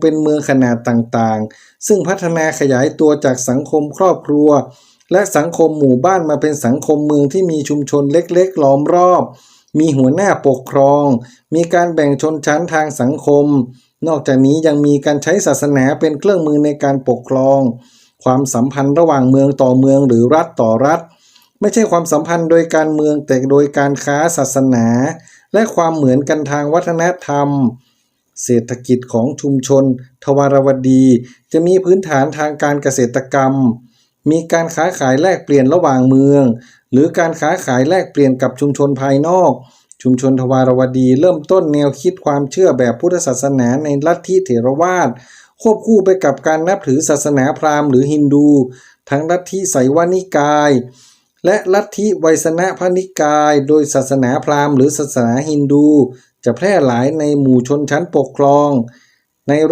เป็นเมืองขนาดต่างๆ ซึ่งพัฒนาขยายตัวจากสังคมครอบครัว และสังคมหมู่บ้านมาเป็นสังคมเมืองที่มีชุมชนเล็กๆ ล้อมรอบ มีหัวหน้าปกครอง มีการแบ่งชนชั้นทางสังคม นอกจากนี้ยังมีการใช้ศาสนาเป็นเครื่องมือในการปกครอง ความสัมพันธ์ระหว่างเมืองต่อเมืองหรือรัฐต่อรัฐ ไม่ใช่ความสัมพันธ์โดยการเมืองแต่โดยการค้าศาสนา และความเหมือนกันทางวัฒนธรรม เศรษฐกิจของชุมชน ทวารวดี จะมีพื้นฐานทางการเกษตรกรรม มีการค้าขายแลกเปลี่ยนระหว่างเมือง หรือการค้าขายแลกเปลี่ยนกับชุมชนภายนอก ชุมชนทวารวดี เริ่มต้นแนวคิดความเชื่อแบบพุทธศาสนาในลัทธิเถรวาทควบคู่ไปกับการนับถือศาสนาพราหมณ์หรือฮินดู ทั้งลัทธิไสวานิกาย และลัทธิไวยสนะพนิกาย โดยศาสนาพราหมณ์หรือศาสนาฮินดู จะแพร่หลายในหมู่ชนชั้นปกครอง ในระ